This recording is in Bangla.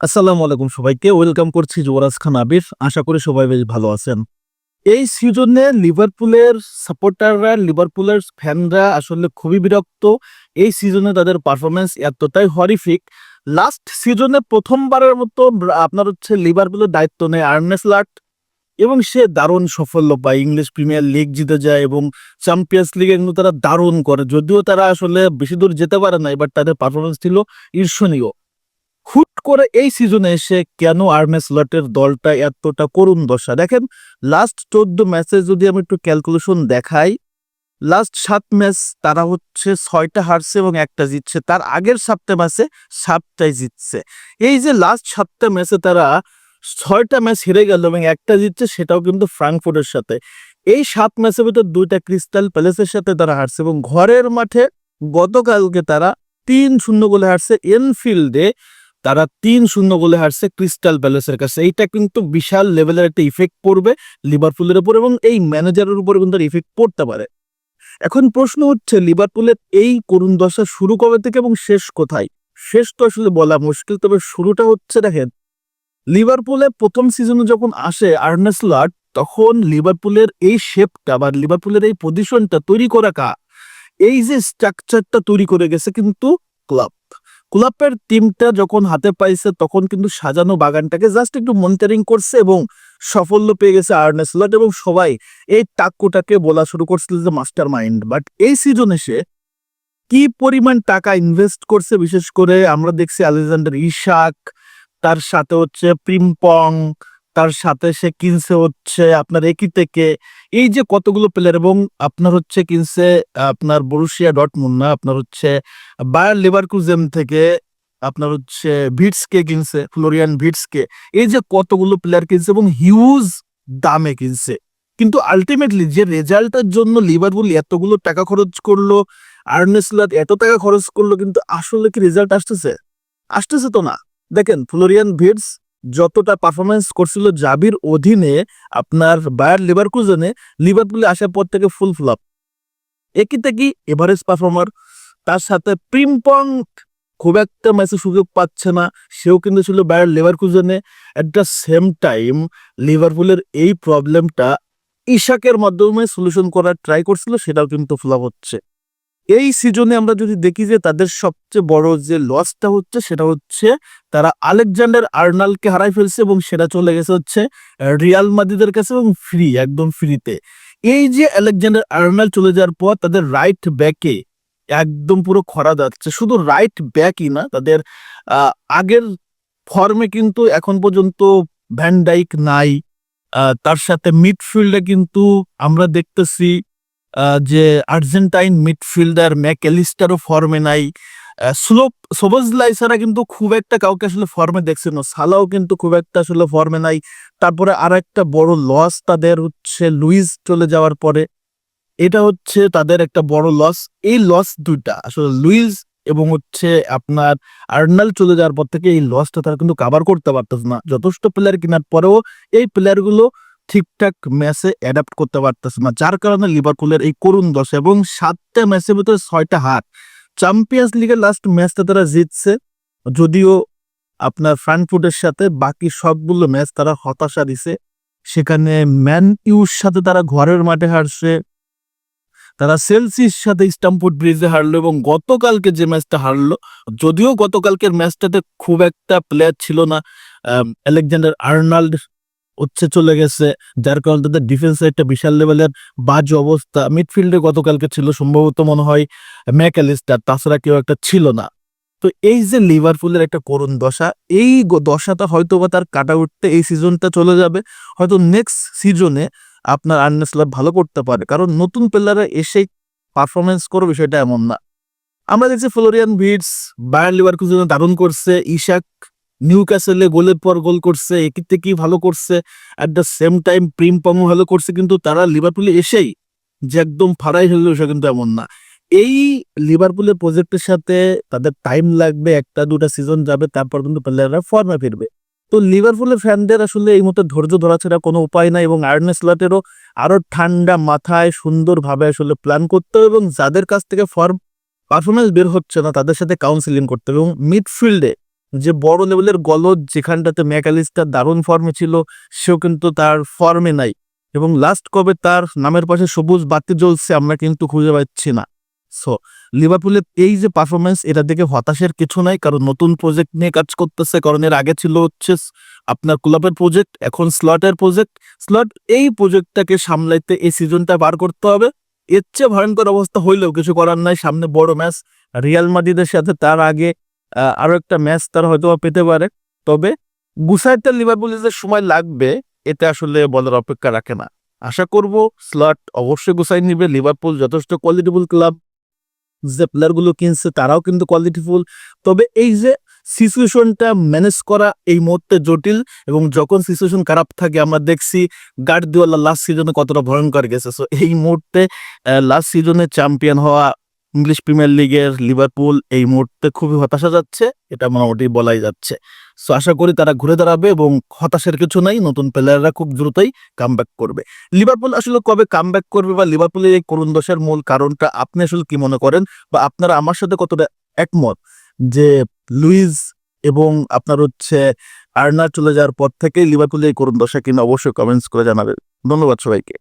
আসসালামু আলাইকুম সবাইকে, ওয়েলকাম করছি যুবরাজ খান আবির। আশা করি সবাই বেশ ভালো আছেন। এই সিজনে লিভারপুলের সাপোর্টাররা, লিভারপুলের ফ্যানরা আসলে খুবই বিরক্ত। এই সিজনে তাদের পারফরমেন্স এতটাই হরিফিক লাস্ট সিজনে প্রথমবারের মতো আপনার হচ্ছে লিভারপুলের দায়িত্ব নেয় আর্নেস লাট এবং সে দারুণ সাফল্য পায়। ইংলিশ প্রিমিয়ার লিগ জিতে যায় এবং চ্যাম্পিয়ন্স লিগে কিন্তু তারা দারুণ করে। যদিও তারা আসলে বেশি দূর যেতে পারে না এবার তাদের পারফরমেন্স ছিল ঈর্ষণীয়। হুট করে এই সিজনে এসে কেন আর্নেস লটের দলটা এতটা করুণ দশা? দেখেন লাস্ট চোদ্দ ম্যাচে যদি আমি একটু ক্যালকুলেশন দেখাই লাস্ট সাত ম্যাচ তারা হচ্ছে ছয়টা হারছে এবং একটা জিতছে। তার আগের সাতটা ম্যাচে সাতটাই জিতছে। এই যে লাস্ট সাতটা ম্যাচে তারা ছয়টা ম্যাচ হেরে গেল এবং একটা জিতছে, সেটাও কিন্তু ফ্রাঙ্কফুর্টের সাথে। এই সাত ম্যাচের ভিতর দুইটা ক্রিস্টাল প্যালেসের সাথে তারা হারছে এবং ঘরের মাঠে গতকালকে তারা তিন শূন্য গোলে হারছে এনফিল্ডে তারা তিন শূন্য গোলে হারছে ক্রিস্টাল প্যালেসের কাছে। এইটা কিন্তু বিশাল লেভেলের একটা ইফেক্ট পড়বে লিভারপুলের উপর এবং এই ম্যানেজারের উপর কিন্তু ইফেক্ট পড়তে পারে। এখন প্রশ্ন হচ্ছে লিভারপুলের এই করুণ দশা শুরু কবে থেকে এবং শেষ কোথায়? শেষ তো আসলে বলা মুশকিল, তবে শুরুটা হচ্ছে দেখেন। লিভারপুলে প্রথম সিজনে যখন আসে আর্নেস লট তখন লিভারপুলের এই শেপটা বা লিভারপুলের এই পজিশনটা তৈরি করা কা এই যে স্ট্রাকচারটা তৈরি করে গেছে কিন্তু ক্লাব ক্লাবের টিমটা যখন হাতে পাইছে, তখন কিন্তু সাজানো বাগানটাকে জাস্ট একটু মনিটরিং করছে এবং সাফল্য পেয়ে গেছে আর্নেস লট এবং সবাই এই টাক্কুটাকে বলা শুরু করছিল যে মাস্টার মাইন্ড বাট এই সিজন এসে কি পরিমাণ টাকা ইনভেস্ট করছে, বিশেষ করে আমরা দেখছি আলেকজান্ডার ইশাক, তার সাথে হচ্ছে প্রিমপং তার সাথে সে কিনছে হচ্ছে আপনার একই থেকে। এই যে কতগুলো প্লেয়ার এবং আপনার হচ্ছে কিনছে, আপনার বরুশিয়া ডট মুন্না আপনার হচ্ছে বায়ার লিভারকুজেম থেকে আপনার হচ্ছে ভিটসকে কিনছে ফ্লোরিয়ান ভিটসকে এই যে কতগুলো প্লেয়ার কিনছে এবং হিউজ দামে কিনছে। কিন্তু আলটিমেটলি যে রেজাল্টের জন্য লিভারপুল এতগুলো টাকা খরচ করল আর্নেসলাত এত টাকা খরচ করল, কিন্তু আসলে কি রেজাল্ট আসতেছে? আসতেছে তো না। দেখেন ফ্লোরিয়ান ভিটস যতটা পারফরমেন্স করছিল জাবির অধীনে আপনার বায়ার লিভারকুজনে লিভারপুলে আসার পর থেকে ফুল ফ্লপ একই থেকে এভারেজ পারফর্মার তার সাথে প্রিমপং খুব একটা ম্যাচে সুযোগ পাচ্ছে না, সেও কিন্তু ছিল বায়ার লিভারকুজনে অ্যাট দ্য সেম টাইম লিভারপুলের এই প্রবলেমটা ইশাকের মাধ্যমে সলিউশন করার ট্রাই করছিল, সেটাও কিন্তু ফ্লপ হচ্ছে। এই সিজনে আমরা যদি দেখি যে তাদের সবচেয়ে বড় যে লসটা হচ্ছে, সেটা হচ্ছে তারা আলেকজান্ডার আর্নালকে হারাই ফেলছে এবং সেটা চলে গেছে হচ্ছে রিয়াল মাদিদের কাছে এবং ফ্রি একদম ফ্রিতে এই যে আলেকজান্ডার আর্নাল চলে যাওয়ার পর তাদের রাইট ব্যাকে একদম পুরো খরা যাচ্ছে। শুধু রাইট ব্যাকই না, তাদের আগের ফর্মে কিন্তু এখন পর্যন্ত ভ্যানডাইক নাই তার সাথে মিডফিল্ডে কিন্তু আমরা দেখতেছি যে আর্জেন্টাইন মিডফিল্ডার ম্যাকেলিস্টারও ফর্মে নাই। স্লোপ সোবজলাই ছাড়া কিন্তু খুব একটা কাউকে আসলে ফর্মে দেখছে না। সালাও কিন্তু খুব একটা আসলে ফর্মে নাই। তারপরে আর একটা বড় লস তাদের হচ্ছে লুইস চলে যাওয়ার পরে। এটা হচ্ছে তাদের একটা বড় লস এই লস দুইটা, আসলে লুইস এবং হচ্ছে আপনার আর্নাল চলে যাওয়ার পর থেকে এই লসটা তারা কিন্তু কাভার করতে পারতেছে না। যথেষ্ট প্লেয়ার কেনার পরেও এই প্লেয়ারগুলো ঠিকঠাক ম্যাচে অ্যাডাপ্ট করতে পারতেছে না। যার কারণে লিভারপুলের এই করুণ দশা এবং সাতটা ম্যাচের ভিতরে ছয়টা হার। চ্যাম্পিয়ন্স লিগের লাস্ট ম্যাচটা তারা জিতছে। যদিও আপনার ফ্রাঙ্কফুটের সাথে বাকি সবগুলো ম্যাচ তারা হতাশা দিছে। সেখানে ম্যান ইউর সাথে তারা ঘরের মাঠে হারছে। তারা সেলসির সাথে স্টাম্পফোর্ড ব্রিজে হারলো এবং গতকালকে যে ম্যাচটা হারলো, যদিও গতকালকের ম্যাচটাতে খুব একটা প্লেয়ার ছিল না আলেকজান্ডার আর্নাল্ড হচ্ছে চলে গেছে, যার কারণে তাদের ডিফেন্সে একটা বিশাল লেভেলের বাজ অবস্থা। মিডফিল্ডে গতকালকে ছিল সম্ভবত মনে হয় ম্যাকালিস্টার তাছাড়া কেউ একটা ছিল না। তো এই যে লিভারপুলের একটা করুণ দশা, এই দশাটা হয়তো বা তার কাটা উঠতে এই সিজনটা চলে যাবে। হয়তো নেক্সট সিজনে আপনার আর্নেসলার ভালো করতে পারে, কারণ নতুন প্লেয়াররা এসে পারফরমেন্স করবে বিষয়টা এমন না। আমরা দেখছি ফ্লোরিয়ান ভিটস বায়ার লিভারকুজেনে দারুণ করছে ইশাক নিউ ক্যাসেলে গোলের পর গোল করছে একই থেকেই ভালো করছে? অ্যাট দ্য সেম টাইম প্রিমপমও ভালো করছে, কিন্তু তারা লিভারপুলে এসেই যে একদম ফারাই হলো সে কিন্তু এমন না। এই লিভারপুলের প্রজেক্টের সাথে তাদের টাইম লাগবে, একটা দুটা সিজন যাবে, তারপর কিন্তু প্লেয়াররা ফর্মে ফিরবে। তো লিভারপুলের ফ্যানদের আসলে এই মতো ধৈর্য ধরা ছাড়া কোনো উপায় নাই এবং আর্নে স্লটেরও আরও ঠান্ডা মাথায় সুন্দরভাবে আসলে প্ল্যান করতে হবে এবং যাদের কাছ থেকে ফর্ম পারফরমেন্স বের হচ্ছে না, তাদের সাথে কাউন্সিলিং করতে হবে এবং মিডফিল্ডে যে বড় লেভেলের গলদ যেখানটাতে ম্যাকালিস্টার দারুণ ফর্মে ছিল, সেও কিন্তু তার ফর্মে নাই। এবং লাস্ট কবে তার নামের পাশে সবুজ বাতি জ্বলছে, আমরা কিন্তু খুঁজে পাচ্ছি না। সো লিভারপুলের এই যে পারফরমেন্স এটা দেখে হতাশের কিছু নাই, কারণ নতুন প্রজেক্ট নিয়ে কাজ করতেছে, কারণ এর আগে ছিল হচ্ছে আপনার ক্লাবের প্রজেক্ট এখন স্লটের প্রজেক্ট স্লট এই প্রজেক্টটাকে সামলাইতে এই সিজনটা বার করতে হবে। এর চেয়ে ভয়ঙ্কর অবস্থা হইলেও কিছু করার নাই, সামনে বড় ম্যাচ রিয়াল মাদিদের সাথে তার আগে আহ, আরও একটা ম্যাচ তারা হয়তো পেতে পারে। তবে গুসাইতে লিভারপুলের যে সময় লাগবে এতে আসলে বলার অপেক্ষা রাখে না। আশা করব স্লট অবশ্যই গুসাই নিবে। লিভারপুল যথেষ্ট কোয়ালিটিফুল ক্লাব যে প্লেয়ারগুলো কিনছে তারাও কিন্তু কোয়ালিটিফুল তবে এই যে সিচুয়েশনটা ম্যানেজ করা এই মুহূর্তে জটিল এবং যখন সিচুয়েশন খারাপ থাকে আমরা দেখছি গার্ডিওয়ালা লাস্ট সিজনে কতটা ভয়ঙ্কর গেছে। সো এই মুহূর্তে লাস্ট সিজনে চ্যাম্পিয়ন হওয়া ইংলিশ প্রিমিয়ার লিগের লিভারপুল এই মুহূর্তে খুবই হতাশা যাচ্ছে, এটা মোটামুটি বলাই যাচ্ছে। সো আশা করি তারা ঘুরে দাঁড়াবে এবং হতাশের কিছু নাই, নতুন প্লেয়াররা খুব দ্রুতই কামব্যাক করবে। লিভারপুল আসলে কবে কামব্যাক করবে বা লিভারপুলের এই করুণ দশার মূল কারণটা আপনি আসলে কি মনে করেন? বা আপনারা আমার সাথে কতটা একমত যে লুইস এবং আপনার হচ্ছে আর্নার চলে যাওয়ার পর থেকে লিভারপুলের এই করুণ দশা কিনা অবশ্যই কমেন্টস করে জানাবেন। ধন্যবাদ সবাইকে।